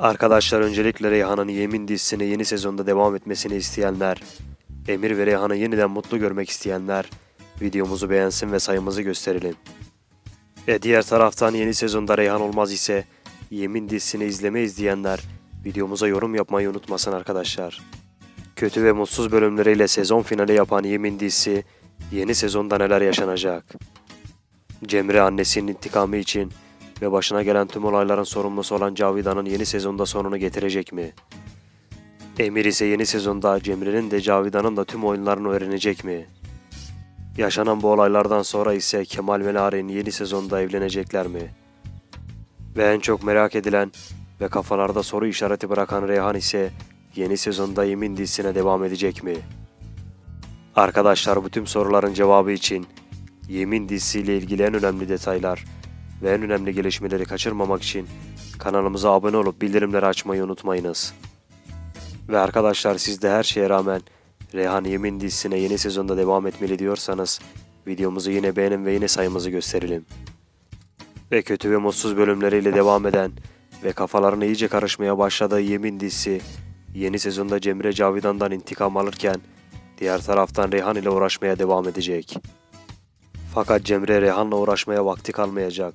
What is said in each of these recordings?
Arkadaşlar öncelikle Reyhan'ın Yemin dizisine yeni sezonda devam etmesini isteyenler, Emir ve Reyhan'ı yeniden mutlu görmek isteyenler videomuzu beğensin ve sayımızı gösterelim. E diğer taraftan yeni sezonda Reyhan olmaz ise Yemin dizisini izleme izleyenler videomuza yorum yapmayı unutmasın arkadaşlar. Kötü ve mutsuz bölümleriyle sezon finali yapan Yemin dizisi yeni sezonda neler yaşanacak? Cemre annesinin intikamı için ve başına gelen tüm olayların sorumlusu olan Cavidan'ın yeni sezonda sonunu getirecek mi? Emir ise yeni sezonda Cemre'nin de Cavidan'ın da tüm oyunlarını öğrenecek mi? Yaşanan bu olaylardan sonra ise Kemal ve Narin yeni sezonda evlenecekler mi? Ve en çok merak edilen ve kafalarda soru işareti bırakan Reyhan ise yeni sezonda Yemin dizisine devam edecek mi? Arkadaşlar bu tüm soruların cevabı için Yemin dizisiyle ilgili en önemli detaylar ve en önemli gelişmeleri kaçırmamak için kanalımıza abone olup bildirimleri açmayı unutmayınız. Ve arkadaşlar siz de her şeye rağmen Reyhan Yemin dizisine yeni sezonda devam etmeli diyorsanız videomuzu yine beğenin ve yine sayımızı gösterelim. Ve kötü ve mutsuz bölümleriyle devam eden ve kafalarına iyice karışmaya başladığı Yemin dizisi yeni sezonda Cemre Cavidan'dan intikam alırken diğer taraftan Reyhan ile uğraşmaya devam edecek. Fakat Cemre Reyhan'la uğraşmaya vakti kalmayacak.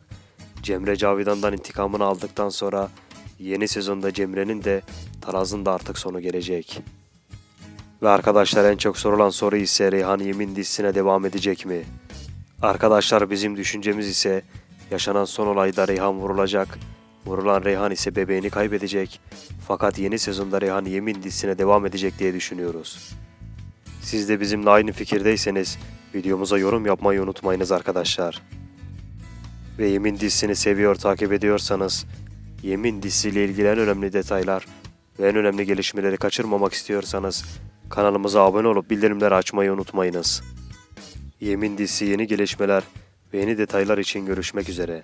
Cemre Cavidan'dan intikamını aldıktan sonra yeni sezonda Cemre'nin de Taraz'ın da artık sonu gelecek. Ve arkadaşlar en çok sorulan soru ise Reyhan Yemin dizisine devam edecek mi? Arkadaşlar bizim düşüncemiz ise yaşanan son olayda Reyhan vurulacak. Vurulan Reyhan ise bebeğini kaybedecek. Fakat yeni sezonda Reyhan Yemin dizisine devam edecek diye düşünüyoruz. Siz de bizimle aynı fikirdeyseniz videomuza yorum yapmayı unutmayınız arkadaşlar. Ve Yemin dizisini seviyor takip ediyorsanız Yemin dizisiyle ilgili en önemli detaylar ve en önemli gelişmeleri kaçırmamak istiyorsanız kanalımıza abone olup bildirimleri açmayı unutmayınız. Yemin dizisi yeni gelişmeler ve yeni detaylar için görüşmek üzere.